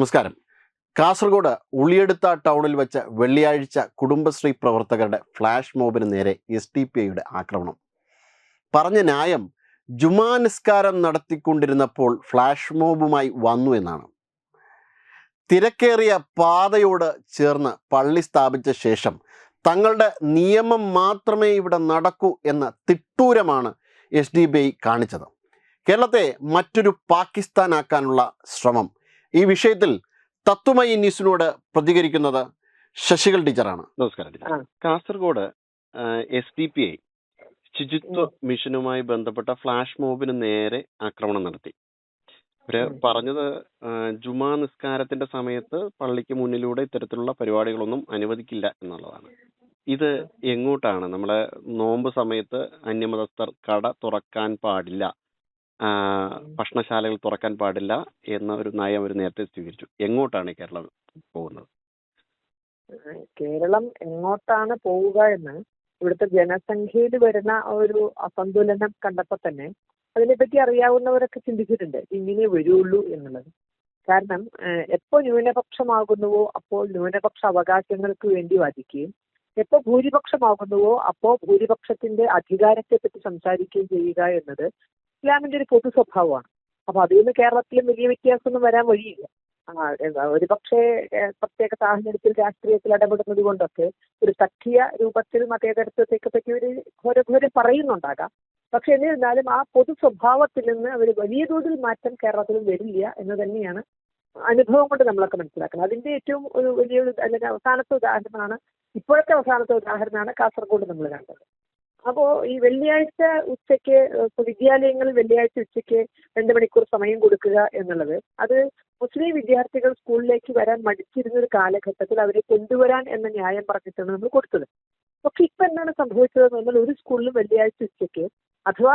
നമസ്കാരം. കാസർഗോഡ് ഉളിയെടുത്ത ടൗണിൽ വെച്ച വെള്ളിയാഴ്ച കുടുംബശ്രീ പ്രവർത്തകരുടെ ഫ്ലാഷ് മോബിന് നേരെ എസ് ടി പി ഐയുടെ ആക്രമണം. പറഞ്ഞ ന്യായം ജുമാ നിസ്കാരം നടത്തിക്കൊണ്ടിരുന്നപ്പോൾ ഫ്ലാഷ് മോബുമായി വന്നു എന്നാണ്. തിരക്കേറിയ പാതയോട് ചേർന്ന് പള്ളി സ്ഥാപിച്ച ശേഷം തങ്ങളുടെ നിയമം മാത്രമേ ഇവിടെ നടക്കൂ എന്ന തിട്ടൂരമാണ് എസ് ഡി ബി ഐ കാണിച്ചത്. കേരളത്തെ മറ്റൊരു പാകിസ്ഥാനാക്കാനുള്ള ശ്രമം ഈ വിഷയത്തിൽ തത്വമയി ന്യൂസിനോട് പ്രതികരിക്കുന്നത് ശശികൽ ടീച്ചറാണ്. നമസ്കാരം teacher. Kasaragod S D P I ശുചിത്വ മിഷനുമായി ബന്ധപ്പെട്ട ഫ്ലാഷ് മോബിന് നേരെ ആക്രമണം നടത്തി. അവർ. പറഞ്ഞത് ജുമാ നിസ്കാരത്തിന്റെ സമയത്ത് പള്ളിക്ക് മുന്നിലൂടെ ഇത്തരത്തിലുള്ള പരിപാടികളൊന്നും അനുവദിക്കില്ല എന്നുള്ളതാണ്. ഇത് എങ്ങോട്ടാണ്? നമ്മളെ നോമ്പ് സമയത്ത് അന്യമതസ്ഥർ കട തുറക്കാൻ പാടില്ല. ഭക്ഷണശാലകൾ തുറക്കാൻ പാടില്ല എന്ന ഒരു നയം അവർ നേരത്തെ സ്വീകരിച്ചു. എങ്ങോട്ടാണ് കേരളം പോകുന്നത്? കേരളം എങ്ങോട്ടാണ് പോവുക എന്ന് ഇവിടുത്തെ ജനസംഖ്യയിൽ വരുന്ന ഒരു അസന്തുലനം കണ്ടപ്പോൾ തന്നെ അതിനെപ്പറ്റി അറിയാവുന്നവരൊക്കെ ചിന്തിച്ചിട്ടുണ്ട് ഇങ്ങനെ വരുള്ളൂ എന്നുള്ളത്. കാരണം എപ്പോൾ എപ്പോ ന്യൂനപക്ഷമാകുന്നുവോ അപ്പോൾ ന്യൂനപക്ഷ അവകാശങ്ങൾക്ക് വേണ്ടി വാദിക്കുകയും എപ്പോ ഭൂരിപക്ഷമാകുന്നുവോ അപ്പോ ഭൂരിപക്ഷത്തിന്റെ അധികാരത്തെ പറ്റി സംസാരിക്കുകയും ചെയ്യുക എന്നത് ഇസ്ലാമിന്റെ ഒരു പൊതു സ്വഭാവമാണ്. അപ്പൊ അതിൽ നിന്ന് കേരളത്തിലും വലിയ വ്യത്യാസമൊന്നും വരാൻ വഴിയില്ല. ഒരു പക്ഷേ പ്രത്യേക സാഹചര്യത്തിൽ രാഷ്ട്രീയത്തിൽ ഇടപെടുന്നത് കൊണ്ടൊക്കെ ഒരു സഖ്യ രൂപത്തിൽ മതേതരത്വത്തെ പറ്റി ഒരു ഘോരഘോരം പറയുന്നുണ്ടാകാം. പക്ഷെ എന്നിരുന്നാലും ആ പൊതു സ്വഭാവത്തിൽ നിന്ന് ഒരു വലിയ തോതിൽ മാറ്റം കേരളത്തിൽ വരില്ല എന്ന് തന്നെയാണ് അനുഭവം കൊണ്ട് നമ്മളൊക്കെ മനസ്സിലാക്കുന്നത്. അതിന്റെ ഏറ്റവും ഒരു വലിയൊരു അല്ലെങ്കിൽ അവസാനത്തെ ഉദാഹരണമാണ് ഇപ്പോഴത്തെ അവസാനത്തെ ഉദാഹരണമാണ് കാസർഗോഡ് നമ്മൾ കണ്ടത്. അപ്പോ ഈ വെള്ളിയാഴ്ച ഉച്ചയ്ക്ക് വിദ്യാലയങ്ങൾ വെള്ളിയാഴ്ച ഉച്ചയ്ക്ക് രണ്ട് മണിക്കൂർ സമയം കൊടുക്കുക എന്നുള്ളത് അത് മുസ്ലിം വിദ്യാർത്ഥികൾ സ്കൂളിലേക്ക് വരാൻ മടിച്ചിരുന്ന ഒരു കാലഘട്ടത്തിൽ അവരെ കൊണ്ടുവരാൻ എന്ന ന്യായം പറഞ്ഞിട്ടാണ് നമ്മൾ കൊടുത്തത്. പക്ഷെ ഇപ്പൊ എന്താണ് സംഭവിച്ചതെന്ന് പറഞ്ഞാൽ ഒരു സ്കൂളിലും വെള്ളിയാഴ്ച ഉച്ചയ്ക്ക് അഥവാ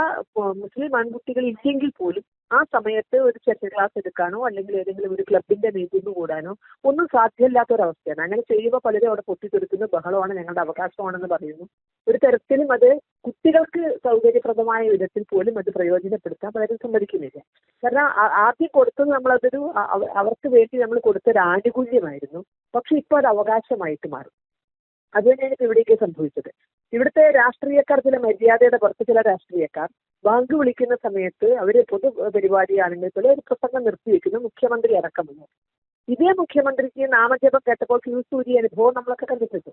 മുസ്ലിം ആൺകുട്ടികൾ ഇല്ലെങ്കിൽ പോലും ആ സമയത്ത് ഒരു ചെറിയ ക്ലാസ് എടുക്കാനോ അല്ലെങ്കിൽ ഏതെങ്കിലും ഒരു ക്ലബിന്റെ മീറ്റിംഗ് കൂടാനോ ഒന്നും സാധ്യമല്ലാത്ത ഒരു അവസ്ഥയാണ് അങ്ങനെ ചെയ്യുമ്പോൾ പലരും അവിടെ പൊട്ടിത്തെടുക്കുന്നു ബഹളമാണ് ഞങ്ങളുടെ അവകാശമാണെന്ന് പറയുന്നു. ഒരു തരത്തിലും അത് കുട്ടികൾക്ക് സൗകര്യപ്രദമായ വിധത്തിൽ പോലും അത് പ്രയോജനപ്പെടുത്താൻ പലരും സമ്മതിക്കുന്നില്ല. കാരണം ആദ്യം കൊടുത്തത് നമ്മളതൊരു അവർക്ക് വേണ്ടി നമ്മൾ കൊടുത്തൊരു ആനുകൂല്യമായിരുന്നു പക്ഷെ ഇപ്പോൾ അത് അവകാശമായിട്ട് മാറും. അത് തന്നെയാണ് ഇപ്പൊ ഇവിടേക്ക് സംഭവിച്ചത്. ഇവിടുത്തെ രാഷ്ട്രീയക്കാർ ചില മര്യാദയുടെ പുറത്ത് ചില രാഷ്ട്രീയക്കാർ ബാങ്ക് വിളിക്കുന്ന സമയത്ത് അവർ പൊതു പരിപാടിയാണെങ്കിൽ പോലും ഒരു പ്രസംഗം നിർത്തിവെക്കുന്നു മുഖ്യമന്ത്രി അടക്കമെന്ന് ഇതേ മുഖ്യമന്ത്രിക്ക് നാമജപം കേട്ടപ്പോൾ ഫ്യൂസ് സൂര്യ അനുഭവം നമ്മളൊക്കെ കണ്ടിട്ടുണ്ട്.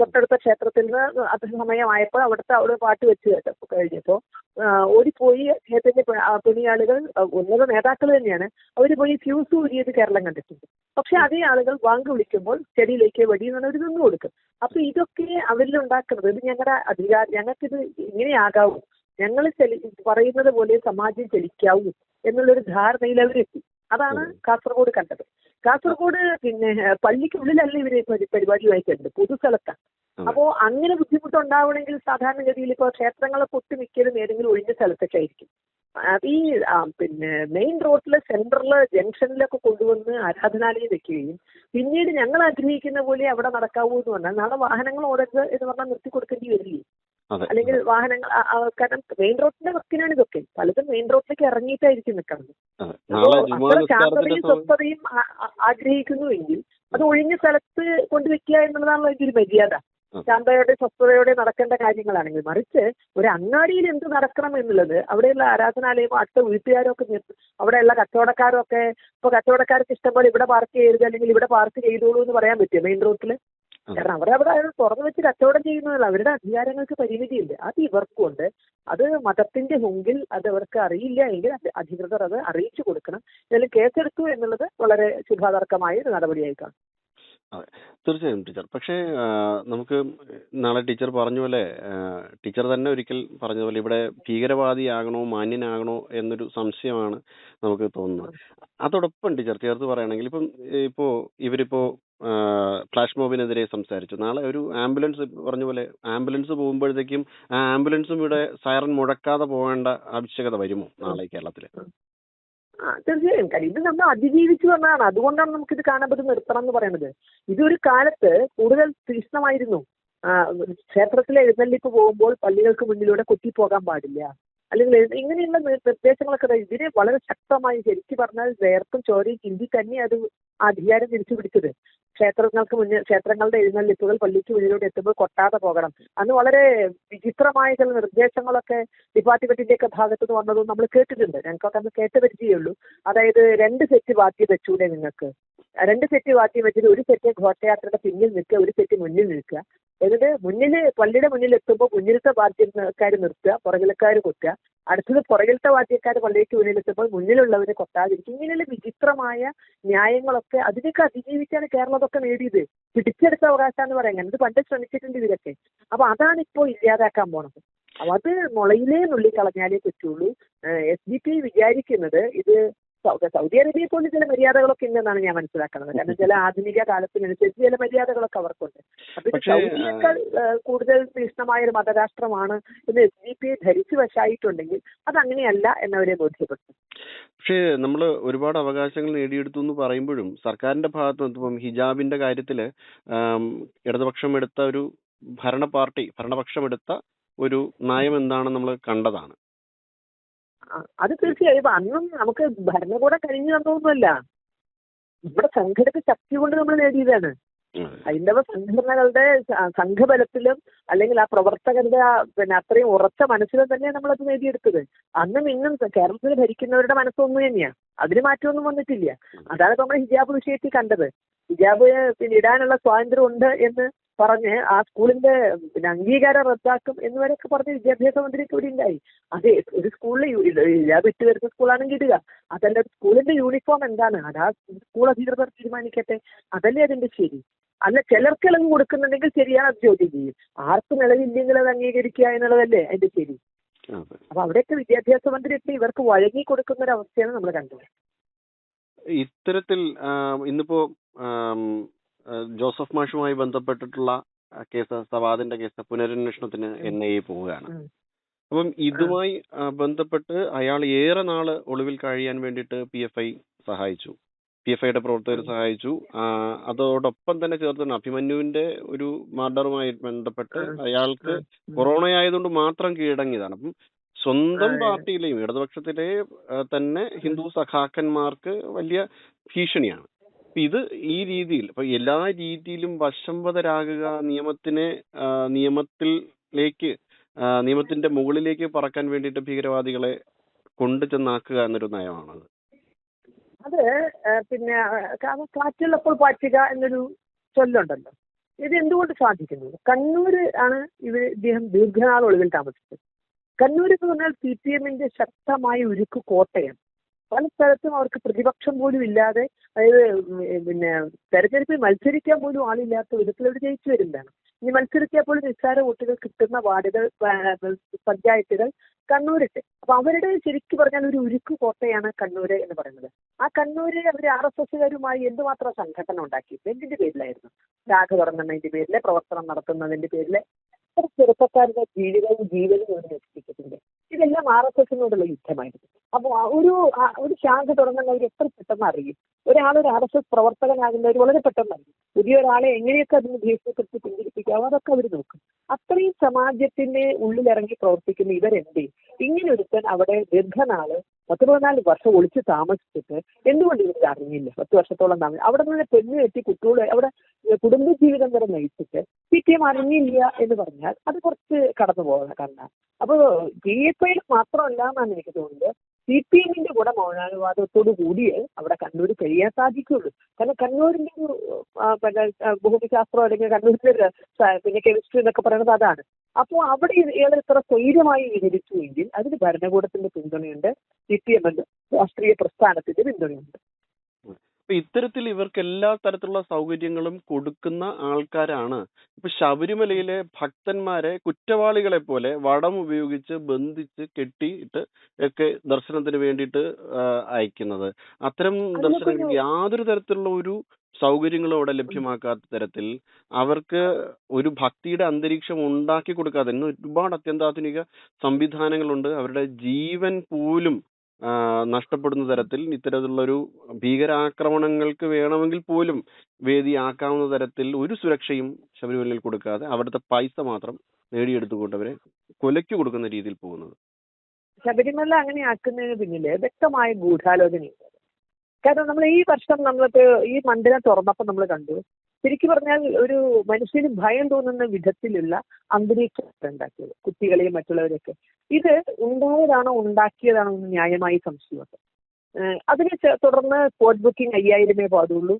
തൊട്ടടുത്ത ക്ഷേത്രത്തിൽ നിന്ന് അത് സമയമായപ്പോൾ അവിടുത്തെ അവിടെ പാട്ട് വെച്ച് കേട്ടപ്പോൾ കഴിഞ്ഞപ്പോൾ ഓടിപ്പോയി അദ്ദേഹത്തിന്റെ പണിയാളുകൾ ഉന്നത നേതാക്കൾ തന്നെയാണ്. അവർ പോയി ഫ്യൂസ് ഊരിയത് കേരളം കണ്ടിട്ടുണ്ട്. പക്ഷെ അതേ ആളുകൾ ബാങ്ക് വിളിക്കുമ്പോൾ ചെടിയിലേക്ക് വെടി എന്ന് അവർ നിന്ന് കൊടുക്കും. അപ്പൊ ഇതൊക്കെ അവരിൽ ഉണ്ടാക്കുന്നത് ഇത് ഞങ്ങളുടെ അധികാരം ഞങ്ങൾക്കിത് ഇങ്ങനെയാകാവൂ. ഞങ്ങൾ ചലി പറയുന്നത് പോലെ സമാജം ചലിക്കാവൂ എന്നുള്ളൊരു ധാരണയിൽ അവരെത്തി. അതാണ് കാസർഗോഡ് കണ്ടത്. കാസർഗോഡ് പിന്നെ പള്ളിക്കുള്ളിലല്ല ഇവർ പരി- പരിപാടിയുമായി കണ്ടത് പൊതുസ്ഥലത്താണ്. അപ്പോ അങ്ങനെ ബുദ്ധിമുട്ടുണ്ടാവണമെങ്കിൽ സാധാരണഗതിയിൽ ഇപ്പോൾ ക്ഷേത്രങ്ങളൊക്കെ പൊട്ടി മിക്കലും ഏതെങ്കിലും ഒഴിഞ്ഞ സ്ഥലത്തൊക്കെ ആയിരിക്കും. അത് ഈ പിന്നെ മെയിൻ റോഡിലെ സെന്ററിൽ ജംഗ്ഷനിലൊക്കെ കൊണ്ടുവന്ന് ആരാധനാലയം വെക്കുകയും പിന്നീട് ഞങ്ങൾ ആഗ്രഹിക്കുന്ന പോലെ അവിടെ നടക്കാവൂ എന്ന് പറഞ്ഞാൽ നാളെ വാഹനങ്ങൾ ഓടരുത് എന്ന് പറഞ്ഞാൽ നിർത്തി കൊടുക്കേണ്ടി വരില്ലേ? അല്ലെങ്കിൽ വാഹനങ്ങൾ കാരണം മെയിൻ റോഡിന്റെ വക്കിനാണ് ഇതൊക്കെ. പലതും മെയിൻ റോഡിലേക്ക് ഇറങ്ങിയിട്ടായിരിക്കും നിൽക്കുന്നത്. അത്ര ശാന്തതയും സ്വസ്ഥതയും ആഗ്രഹിക്കുന്നുവെങ്കിൽ അത് ഒഴിഞ്ഞ സ്ഥലത്ത് കൊണ്ടുവെക്കുക എന്നുള്ളതാണല്ലോ അതിന്റെ ഒരു മര്യാദ. ശാന്തയോടെ സ്വസ്ഥതയോടെ നടക്കേണ്ട കാര്യങ്ങളാണെങ്കിൽ മറിച്ച് ഒരു അങ്ങാടിയിൽ എന്ത് നടക്കണം എന്നുള്ളത് അവിടെയുള്ള ആരാധനാലയമോ അടുത്ത വീട്ടുകാരോ ഒക്കെ അവിടെയുള്ള കച്ചവടക്കാരോ ഒക്കെ ഇപ്പൊ കച്ചവടക്കാർക്ക് ഇഷ്ടംപോലെ ഇവിടെ പാർക്ക് ചെയ്യരുത് അല്ലെങ്കിൽ ഇവിടെ പാർക്ക് ചെയ്തോളൂ എന്ന് പറയാൻ പറ്റുമോ മെയിൻ റോഡിൽ കാരണം അവരെ അവിടെ തുറന്നു വെച്ച് കച്ചവടം ചെയ്യുന്നതല്ല. അവരുടെ അധികാരങ്ങൾക്ക് പരിമിതിയില്ല. അത് ഇവർക്കുണ്ട്. അത് മതത്തിന്റെ മുമ്പിൽ അത് അവർക്ക് അറിയില്ല എങ്കിൽ അധികൃതർ അത് അറിയിച്ചു കൊടുക്കണം. ഇതിൽ കേസെടുക്കൂ എന്നുള്ളത് വളരെ ശുഭാതർക്കമായ ഒരു നടപടിയായി കാണും തീർച്ചയായും ടീച്ചർ. പക്ഷേ നമുക്ക് നാളെ ടീച്ചർ പറഞ്ഞ പോലെ ടീച്ചർ തന്നെ ഒരിക്കൽ പറഞ്ഞ പോലെ ഇവിടെ ഭീകരവാദിയാകണോ മാന്യനാകണോ എന്നൊരു സംശയമാണ് നമുക്ക് തോന്നുന്നത്. അതോടൊപ്പം ടീച്ചർ ചേർത്ത് പറയുകയാണെങ്കിൽ ഇപ്പം ഇപ്പോ ഇവരിപ്പോ ഫ്ലാഷ് മോബിനെതിരെ സംസാരിച്ചു. നാളെ ഒരു ആംബുലൻസ് പറഞ്ഞ പോലെ ആംബുലൻസ് പോകുമ്പോഴത്തേക്കും ആ ആംബുലൻസും ഇവിടെ സൈറൻ മുഴക്കാതെ പോകേണ്ട ആവശ്യകത വരുമോ നാളെ കേരളത്തിൽ ആ തീർച്ചയായും. കാര്യം ഇത് നമ്മൾ അതിജീവിച്ചു വന്നതാണ്. അതുകൊണ്ടാണ് നമുക്കിത് കാണാൻ പറ്റും നിർത്തണം എന്ന് പറയുന്നത്. ഇതൊരു കാലത്ത് കൂടുതൽ തീക്ഷ്ണമായിരുന്നു. ക്ഷേത്രത്തിലെ എഴുന്നള്ളിപ്പ് പോകുമ്പോൾ പള്ളികൾക്ക് മുന്നിലൂടെ കൊത്തിപ്പോകാൻ പാടില്ല. അല്ലെങ്കിൽ ഇങ്ങനെയുള്ള നിർ- നിർദ്ദേശങ്ങളൊക്കെ ഇതിനെ വളരെ ശക്തമായി ശരിക്കും പറഞ്ഞാൽ വേർപ്പും ചോരയും ചിന്തി തന്നെ അത് അധികാരം തിരിച്ചു പിടിച്ചത്. ക്ഷേത്രങ്ങൾക്ക് മുന്നിൽ ക്ഷേത്രങ്ങളുടെ എഴുന്നള്ളിപ്പുകൾ പള്ളിക്ക് മുന്നിലൂടെ എത്തുമ്പോൾ കൊട്ടാതെ പോകണം. അന്ന് വളരെ വിചിത്രമായ ചില നിർദ്ദേശങ്ങളൊക്കെ ഡിപ്പാർട്ട്മെന്റിന്റെ ഒക്കെ ഭാഗത്ത് നിന്ന് വന്നതും നമ്മൾ കേട്ടിട്ടുണ്ട്. ഞങ്ങൾക്കൊക്കെ അന്ന് കേട്ട് പരിചയമുള്ളൂ. അതായത് രണ്ട് സെറ്റ് ബാക്കി വെച്ചൂടെ നിങ്ങൾക്ക്? രണ്ട് സെറ്റ് വാദ്യം വെച്ചിട്ട് ഒരു സെറ്റ് ഘോഷയാത്രയുടെ പിന്നിൽ നിൽക്കുക ഒരു സെറ്റ് മുന്നിൽ നിൽക്കുക. എന്നിട്ട് മുന്നിൽ പള്ളിയുടെ മുന്നിൽ എത്തുമ്പോൾ മുന്നിലത്തെ വാദ്യക്കാർ നിർത്തുക പുറകിലക്കാർ കൊത്തുക. അടുത്തത് പുറകിലത്തെ വാദ്യക്കാർ പള്ളിക്ക് മുന്നിൽ എത്തുമ്പോൾ മുന്നിലുള്ളവരെ കൊത്താതിരിക്കും ഇങ്ങനെയുള്ള വിചിത്രമായ ന്യായങ്ങളൊക്കെ അതിനൊക്കെ അതിജീവിച്ചാണ് കേരളം അതൊക്കെ നേടിയത്. പിടിച്ചെടുത്ത അവകാശം എന്ന് പറയാൻ ഇത് പണ്ട് ശ്രമിച്ചിട്ടുണ്ട് ഇവരൊക്കെ. അപ്പൊ അതാണ് ഇപ്പോൾ ഇല്ലാതാക്കാൻ പോണത്. അത് മുളയിലേ നുള്ളി കളഞ്ഞാലേ പറ്റുള്ളൂ. എസ് ഡി പി വിചാരിക്കുന്നത് ഇത് സൗദി അറേബ്യയെ പോലും ചില മര്യാദകളൊക്കെ ഉണ്ടെന്നാണ് ഞാൻ മനസ്സിലാക്കുന്നത്. കാരണം ചില ആധുനിക കാലത്തിനനുസരിച്ച് ചില മര്യാദകളൊക്കെ അവർക്കുണ്ട്. അപ്പൊ ഇത് സൗദിയേക്കാൾ കൂടുതൽ തീഷ്ണമായ ഒരു മതരാഷ്ട്രമാണ് എന്ന് എസ് ഡി പി ധരിച്ചു വശായിട്ടുണ്ടെങ്കിൽ അത് അങ്ങനെയല്ല എന്നവരെ ബോധ്യപ്പെടുത്തും. പക്ഷേ നമ്മൾ ഒരുപാട് അവകാശങ്ങൾ നേടിയെടുത്തു എന്ന് പറയുമ്പോഴും സർക്കാരിന്റെ ഭാഗത്ത് നിന്ന് ഇപ്പം ഹിജാബിന്റെ കാര്യത്തിൽ ഇടതുപക്ഷം എടുത്ത ഒരു ഭരണ പാർട്ടി ഭരണപക്ഷം എടുത്ത ഒരു നയം എന്താണെന്ന് നമ്മൾ കണ്ടതാണ്. ആ, അത് തീർച്ചയായും. ഇപ്പൊ അന്നും നമുക്ക് ഭരണകൂടം കഴിഞ്ഞു തന്നൊന്നുമല്ല നമ്മുടെ സംഘടന ശക്തി കൊണ്ട് നമ്മൾ നേടിയതാണ്. ഹൈന്ദവ സംഘടനകളുടെ സംഘബലത്തിലും അല്ലെങ്കിൽ ആ പ്രവർത്തകരുടെ ആ പിന്നെ അത്രയും ഉറച്ച മനസ്സിലും തന്നെ നമ്മൾ അത് നേടിയെടുത്തത്. അന്നും ഇന്നും കേരളത്തിൽ ഭരിക്കുന്നവരുടെ മനസ്സൊന്നു തന്നെയാ. അതിന് മാറ്റമൊന്നും വന്നിട്ടില്ല. അതാണ് നമ്മൾ ഹിജാബ് വിഷയത്തിൽ കണ്ടത്. ഹിജാബ് പിന്നെ ഇടാനുള്ള സ്വാതന്ത്ര്യം ഉണ്ട് എന്ന് പറഞ്ഞ് ആ സ്കൂളിന്റെ പിന്നെ അംഗീകാരം റദ്ദാക്കും എന്ന് വരെയൊക്കെ പറഞ്ഞ് വിദ്യാഭ്യാസ മന്ത്രി കൂടി ഉണ്ടായി. അതെ ഒരു സ്കൂളിൽ ഹിജാബ് ഇട്ട് വരുന്ന സ്കൂളാണെങ്കിൽ ഇടുക. അതല്ല സ്കൂളിന്റെ യൂണിഫോം എന്താണ്? അത് ആ സ്കൂൾ അധികൃതർ തീരുമാനിക്കട്ടെ? അതല്ലേ അതിന്റെ ശരി. അല്ല ചിലർക്ക് ഇളവ് കൊടുക്കുന്നുണ്ടെങ്കിൽ ശരിയാണ് അത് ചോദ്യം ചെയ്യും. ആർക്കും ഇളവില്ലെങ്കിൽ അത് അംഗീകരിക്കുക എന്നുള്ളതല്ലേ അതിന്റെ ശരി. അപ്പൊ അവിടെയൊക്കെ വിദ്യാഭ്യാസ മന്ത്രിയൊക്കെ ഇവർക്ക് വഴങ്ങി കൊടുക്കുന്ന ഒരു അവസ്ഥയാണ് നമ്മൾ കണ്ടത്. ഇത്തരത്തിൽ ഇന്നിപ്പോ ജോസഫ് മാഷുമായി ബന്ധപ്പെട്ടിട്ടുള്ള കേസ് സവാദിന്റെ കേസ് പുനരന്വേഷണത്തിന് എൻ ഐ എ പോവുകയാണ്. അപ്പം ഇതുമായി ബന്ധപ്പെട്ട് അയാൾ ഏറെ നാൾ ഒളിവിൽ കഴിയാൻ വേണ്ടിയിട്ട് പി എഫ് ഐ സഹായിച്ചു. പി എഫ് ഐയുടെ പ്രവർത്തകർ സഹായിച്ചു. അതോടൊപ്പം തന്നെ ചേർത്ത് അഭിമന്യുവിന്റെ ഒരു മർഡറുമായി ബന്ധപ്പെട്ട് അയാൾക്ക്. കൊറോണ ആയതുകൊണ്ട് മാത്രം കീഴടങ്ങിയതാണ്. അപ്പം സ്വന്തം. പാർട്ടിയിലെയും ഇടതുപക്ഷത്തിലെ തന്നെ ഹിന്ദു സഖാക്കന്മാർക്ക് വലിയ ഭീഷണിയാണ്. അപ്പൊ ഇത് ഈ രീതിയിൽ ഇപ്പൊ എല്ലാ രീതിയിലും വശംവദരാകുക നിയമത്തിനെ നിയമത്തിലേക്ക് നിയമത്തിന്റെ മുകളിലേക്ക് പറക്കാൻ വേണ്ടിയിട്ട് ഭീകരവാദികളെ കൊണ്ടു ചെന്നാക്കുക എന്നൊരു നയമാണത്. അത് പിന്നെ കാറ്റുള്ളപ്പോൾ പാറ്റുക എന്നൊരു ചൊല്ലുണ്ടല്ലോ. ഇത് എന്തുകൊണ്ട് സാധിക്കുന്നത് കണ്ണൂര് ആണ് ഇവർ ഇദ്ദേഹം ദീർഘനാൾ ഒളിവിൽ താമസിച്ചത്. കണ്ണൂർ എന്ന് പറഞ്ഞാൽ സി പി എമ്മിന്റെ ശക്തമായ ഉരുക്ക് കോട്ടയാണ്. പല സ്ഥലത്തും അവർക്ക് പ്രതിപക്ഷം പോലും ഇല്ലാതെ അതായത് പിന്നെ തെരഞ്ഞെടുപ്പിൽ മത്സരിക്കാൻ പോലും ആളില്ലാത്ത വിധത്തിൽ അവർ ജയിച്ചു വരുന്നതാണ്. ഇനി മത്സരിക്കാൻ പോലും നിസ്സാര വോട്ടുകൾ കിട്ടുന്ന വാർഡുകൾ പഞ്ചായത്തുകൾ കണ്ണൂരുണ്ട് അപ്പൊ അവരുടെ ശരിക്കും പറഞ്ഞാൽ ഒരു ഉരുക്ക് കോട്ടയാണ് കണ്ണൂര് എന്ന് പറയുന്നത്. ആ കണ്ണൂര് അവർ ആർ എസ് എസുകാരുമായി എന്തുമാത്രം സംഘടന ഉണ്ടാക്കി? എന്തിന്റെ പേരിലായിരുന്നു? രാഘ പറഞ്ഞതിന്റെ പേരിലെ പ്രവർത്തനം നടത്തുന്നതിന്റെ പേരിലെ ചെറുപ്പക്കാരുടെ ജീവിതവും ജീവനും അവർ നശിപ്പിച്ചിട്ടുണ്ട് ഇതെല്ലാം ആർ എസ് എസിനോടുള്ള യുദ്ധമായിരുന്നു. അപ്പോൾ ഒരു ഒരു ശാഖ തുടങ്ങുന്നവർ എത്ര പെട്ടെന്ന് അറിയും? ഒരാൾ ഒരു ആർ എസ് എസ് പ്രവർത്തകനാകുന്നവർ വളരെ പെട്ടെന്ന് അറിയും പുതിയ ഒരാളെ എങ്ങനെയൊക്കെ അതിന് ഭീഷണിപ്പെടുത്തി പിന്തിരിപ്പിക്കാം? അതൊക്കെ അവർ നോക്കും. അത്രയും സമാജത്തിന്റെ ഉള്ളിലിറങ്ങി പ്രവർത്തിക്കുന്ന ഇവരെന്തേ? ഇങ്ങനെ ഒരുത്തൻ അവിടെ ദീർഘനാൾ പത്ത് പതിനാല് വർഷം ഒളിച്ച് താമസിച്ചിട്ട് എന്തുകൊണ്ട് ഇവർക്ക് അറിഞ്ഞില്ല? പത്ത് വർഷത്തോളം താമസം അവിടെ നിന്ന് പെണ്ണ് കെട്ടി കുട്ടികൾ അവിടെ കുടുംബജീവിതം വരെ നയിച്ചിട്ട് പി ടി എം അറിഞ്ഞില്ല എന്ന് പറഞ്ഞാൽ അത് കുറച്ച് കടന്നു പോകുന്ന കാരണം. അപ്പോൾ പി എഫ് ഐയിൽ മാത്രമല്ല എന്നാണ് എനിക്ക് തോന്നുന്നത്. സി പി എമ്മിന്റെ കൂടെ മൗനാനുവാദത്തോടു കൂടിയേ അവിടെ കണ്ണൂർ കഴിയാൻ സാധിക്കുള്ളൂ കാരണം കണ്ണൂരിന്റെ ഒരു പിന്നെ ഭൂമിശാസ്ത്രം അല്ലെങ്കിൽ കണ്ണൂരിന്റെ പിന്നെ കെമിസ്ട്രി എന്നൊക്കെ പറയുന്നത് അതാണ്. അപ്പോൾ അവിടെ ഇയാൾ ഇത്ര സ്വൈര്യമായി വിഹരിച്ചുവെങ്കിൽ അതിന് ഭരണകൂടത്തിന്റെ പിന്തുണയുണ്ട് സി പി എമ്മിന്റെ രാഷ്ട്രീയ പ്രസ്ഥാനത്തിന്റെ പിന്തുണയുണ്ട്. അപ്പൊ ഇത്തരത്തിൽ ഇവർക്ക് എല്ലാ തരത്തിലുള്ള സൗകര്യങ്ങളും കൊടുക്കുന്ന ആൾക്കാരാണ്. ഇപ്പൊ ശബരിമലയിലെ ഭക്തന്മാരെ കുറ്റവാളികളെ പോലെ വടം ഉപയോഗിച്ച് ബന്ധിച്ച് കെട്ടിയിട്ട് ഒക്കെ ദർശനത്തിന് വേണ്ടിയിട്ട് അയക്കുന്നത്. അത്തരം ദർശനങ്ങൾ യാതൊരു തരത്തിലുള്ള ഒരു സൗകര്യങ്ങളും അവിടെ ലഭ്യമാക്കാത്ത തരത്തിൽ അവർക്ക് ഒരു ഭക്തിയുടെ അന്തരീക്ഷം ഉണ്ടാക്കി കൊടുക്കാതെ ഇന്ന് ഒരുപാട് അത്യന്താധുനിക സംവിധാനങ്ങളുണ്ട്. അവരുടെ ജീവൻ പോലും നഷ്ടപ്പെടുന്ന തരത്തിൽ ഇത്തരത്തിലുള്ള ഒരു ഭീകരാക്രമണങ്ങൾക്ക് വേണമെങ്കിൽ പോലും വേദിയാക്കാവുന്ന തരത്തിൽ ഒരു സുരക്ഷയും ശബരിമലയിൽ കൊടുക്കാതെ അവിടുത്തെ പൈസ മാത്രം നേടിയെടുത്തുകൊണ്ട് അവരെ കൊലയ്ക്ക് കൊടുക്കുന്ന രീതിയിൽ പോകുന്നത്. ശബരിമല അങ്ങനെ ആക്കുന്നതിന് പിന്നിൽ വ്യക്തമായ ഗൂഢാലോചനയുണ്ട്. കാരണം നമ്മൾ ഈ വർഷം നമ്മൾക്ക് ഈ മന്ദിരം തുറന്നപ്പോൾ നമ്മൾ കണ്ടു. ശരിക്കും പറഞ്ഞാൽ ഒരു മനുഷ്യന് ഭയം തോന്നുന്ന വിധത്തിലുള്ള അന്തരീക്ഷം ഉണ്ടാക്കിയത്. കുട്ടികളെയും മറ്റുള്ളവരെയൊക്കെ. ഇത് ഉണ്ടായതാണോ ഉണ്ടാക്കിയതാണോ എന്ന് ന്യായമായി സംശയമുണ്ട്. അതിനെ തുടർന്ന് സ്പോട്ട് ബുക്കിംഗ് അയ്യായിരമേ പാടുള്ളൂ.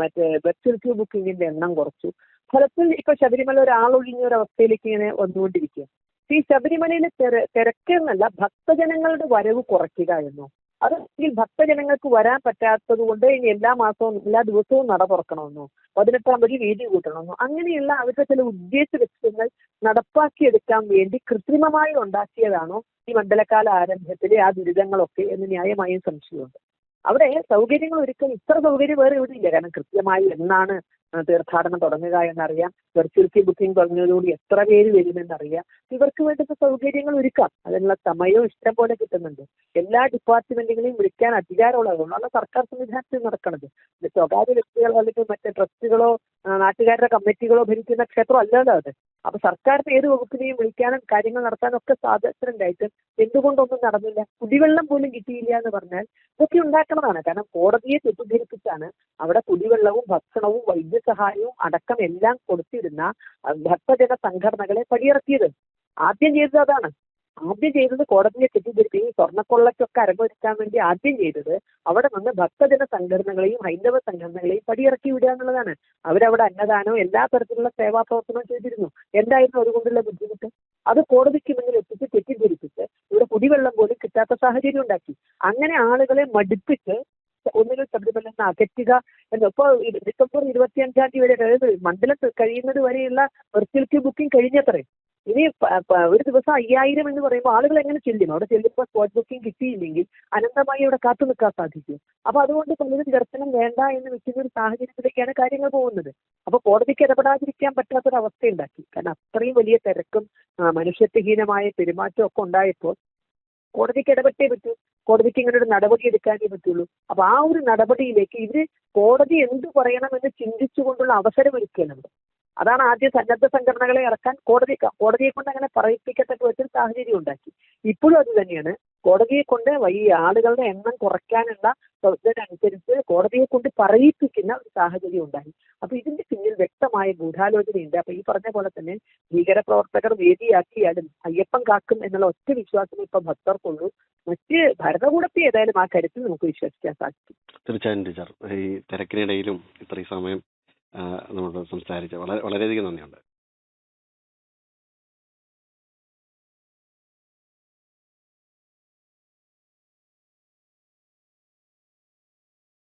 മറ്റേ വെർച്വൽ ക്യൂ ബുക്കിങ്ങിന്റെ എണ്ണം കുറച്ചു. ഫലത്തിൽ ഇപ്പൊ ശബരിമല ഒരാളൊഴിഞ്ഞ ഒരു അവസ്ഥയിലേക്ക് ഇങ്ങനെ വന്നുകൊണ്ടിരിക്കുക ഈ ശബരിമലയിലെ തിര തിരക്കെന്നല്ല ഭക്തജനങ്ങളുടെ വരവ് കുറയ്ക്കുക എന്നോ അതെങ്കിൽ ഭക്തജനങ്ങൾക്ക് വരാൻ പറ്റാത്തത് കൊണ്ട് ഇനി എല്ലാ മാസവും എല്ലാ ദിവസവും നട തുറക്കണമെന്നോ പതിനെട്ടാം തീയതി വീതി കൂട്ടണമെന്നോ അങ്ങനെയുള്ള അവരുടെ ചില ഉദ്ദേശ ലക്ഷ്യങ്ങൾ നടപ്പാക്കിയെടുക്കാൻ വേണ്ടി കൃത്രിമമായി ഉണ്ടാക്കിയതാണോ ഈ മണ്ഡലകാല ആരംഭത്തിലെ ആ ദുരിതങ്ങളൊക്കെ എന്ന് ന്യായമായും സംശയമുണ്ട്. അവിടെ സൗകര്യങ്ങൾ ഒരുക്കാൻ ഇത്ര സൗകര്യം വേറെ എവിടെയില്ല. കാരണം കൃത്യമായി എന്നാണ് തീർത്ഥാടനം തുടങ്ങുക എന്നറിയാം. വെർച്വൽ ക്യൂ ബുക്കിംഗ് തുടങ്ങിയതോടുകൂടി എത്ര പേര് വരുമെന്നറിയാം. ഇവർക്ക് വേണ്ടുന്ന സൗകര്യങ്ങൾ ഒരുക്കാം. അതിനുള്ള സമയവും ഇഷ്ടം പോലെ കിട്ടുന്നുണ്ട്. എല്ലാ ഡിപ്പാർട്ട്മെന്റുകളെയും വിളിക്കാൻ അധികാരമുള്ളത് കൊണ്ടാണ് സർക്കാർ സംവിധാനത്തിൽ നടക്കുന്നത് സ്വകാര്യ വ്യക്തികളോ അല്ലെങ്കിൽ മറ്റേ ട്രസ്റ്റുകളോ നാട്ടുകാരുടെ കമ്മിറ്റികളോ ഭരിക്കുന്ന ക്ഷേത്രം അല്ലല്ലോ അത്. അപ്പൊ സർക്കാരിന് ഏത് വകുപ്പിനെയും വിളിക്കാനും കാര്യങ്ങൾ നടത്താനും ഒക്കെ സ്വാതന്ത്ര്യം ഉണ്ടായിട്ട് എന്തുകൊണ്ടൊന്നും നടന്നില്ല. കുടിവെള്ളം പോലും കിട്ടിയില്ല എന്ന് പറഞ്ഞാൽ ഇതൊക്കെ ഉണ്ടാക്കണതാണ്. കാരണം കോടതിയെ തെറ്റിദ്ധരിപ്പിച്ചാണ് അവിടെ കുടിവെള്ളവും ഭക്ഷണവും വൈദ്യസഹായവും അടക്കം എല്ലാം കൊടുത്തിരുന്ന ഭക്തജന സംഘടനകളെ പടിയിറക്കിയത്. ആദ്യം ചെയ്തത് അതാണ്. ആദ്യം ചെയ്തത് കോടതിയെ തെറ്റിദ്ധരിപ്പി സ്വർണക്കൊള്ളയ്ക്കൊക്കെ അരങ്ങൊരുക്കാൻ വേണ്ടി ആദ്യം ചെയ്തത് അവിടെ നിന്ന് ഭക്തജന സംഘടനകളെയും ഹൈന്ദവ സംഘടനകളെയും പടിയിറക്കി വിടുക എന്നുള്ളതാണ്. അവരവിടെ അന്നദാനവും എല്ലാ തരത്തിലുള്ള സേവാ പ്രവർത്തനവും ചെയ്തിരുന്നു. എന്തായിരുന്നു അതുകൊണ്ടുള്ള ബുദ്ധിമുട്ട്? അത് കോടതിക്ക് മുന്നിൽ എത്തിച്ച് തെറ്റിദ്ധരിപ്പിച്ച് ഇവിടെ കുടിവെള്ളം പോലും കിട്ടാത്ത സാഹചര്യം ഉണ്ടാക്കി. അങ്ങനെ ആളുകളെ മടുപ്പിച്ച് ഒന്നുകിൽ ശബരിമല നിന്ന് അകറ്റുക എന്ന്. ഇപ്പോൾ ഡിസംബർ ഇരുപത്തിയഞ്ചാം തീയതി വരെ അതായത് മണ്ഡലം കഴിയുന്നത് വരെയുള്ള വെർച്വൽ ബുക്കിംഗ് കഴിഞ്ഞത്രേ. ഇനി ഒരു ദിവസം അയ്യായിരം എന്ന് പറയുമ്പോൾ ആളുകൾ എങ്ങനെ ചെല്ലും? അവിടെ ചെല്ലുമ്പോൾ സ്പോട്ട് ബുക്കിംഗ് കിട്ടിയില്ലെങ്കിൽ അനന്തമായി അവിടെ കാത്തു നിൽക്കാൻ സാധിക്കും. അപ്പൊ അതുകൊണ്ട് പലരും ദർശനം വേണ്ട എന്ന് വെക്കുന്ന ഒരു സാഹചര്യത്തിലേക്കാണ് കാര്യങ്ങൾ പോകുന്നത്. അപ്പൊ കോടതിക്ക് ഇടപെടാതിരിക്കാൻ പറ്റാത്തൊരു അവസ്ഥ ഉണ്ടാക്കി കാരണം അത്രയും വലിയ തിരക്കും മനുഷ്യത്വഹീനമായ പെരുമാറ്റം ഒക്കെ ഉണ്ടായപ്പോൾ കോടതിക്ക് ഇടപെട്ടേ പറ്റൂ. കോടതിക്ക് ഇങ്ങനെ ഒരു നടപടി എടുക്കാനേ പറ്റുള്ളൂ. അപ്പൊ ആ ഒരു നടപടിയിലേക്ക് ഇവർ കോടതി എന്ത് പറയണമെന്ന് ചിന്തിച്ചുകൊണ്ടുള്ള അവസരം ഒരുക്കേണ്ടത് അതാണ് ആദ്യം സന്നദ്ധ സംഘടനകളെ ഇറക്കാൻ കോടതി കോടതിയെ കൊണ്ട് അങ്ങനെ പറയിപ്പിക്കത്തക്ക വിധത്തിൽ സാഹചര്യം ഉണ്ടാക്കി. ഇപ്പോഴും അത് തന്നെയാണ്. കോടതിയെ കൊണ്ട് ഈ ആളുകളുടെ എണ്ണം കുറയ്ക്കാനുള്ള അനുസരിച്ച് കോടതിയെ കൊണ്ട് പറയിപ്പിക്കുന്ന ഒരു സാഹചര്യം ഉണ്ടായി. അപ്പൊ ഇതിന്റെ പിന്നിൽ വ്യക്തമായ ഗൂഢാലോചനയുണ്ട്. അപ്പൊ ഈ പറഞ്ഞ പോലെ തന്നെ ഭീകരപ്രവർത്തകർ വേദിയാക്കിയാലും അയ്യപ്പൻ കാക്കും എന്നുള്ള ഒറ്റ വിശ്വാസം ഇപ്പൊ ഭക്തർക്കുള്ളൂ. മറ്റ് ഭരണകൂടത്തെ ഏതായാലും ആ കാര്യത്തിൽ നമുക്ക് വിശ്വസിക്കാൻ സാധിക്കും. തീർച്ചയായും ഈ തിരക്കിനിടയിലും ഇത്രയും സമയം നമ്മൾ സംസാരിച്ച വളരെ വളരെയധികം നന്ദിയുണ്ട്.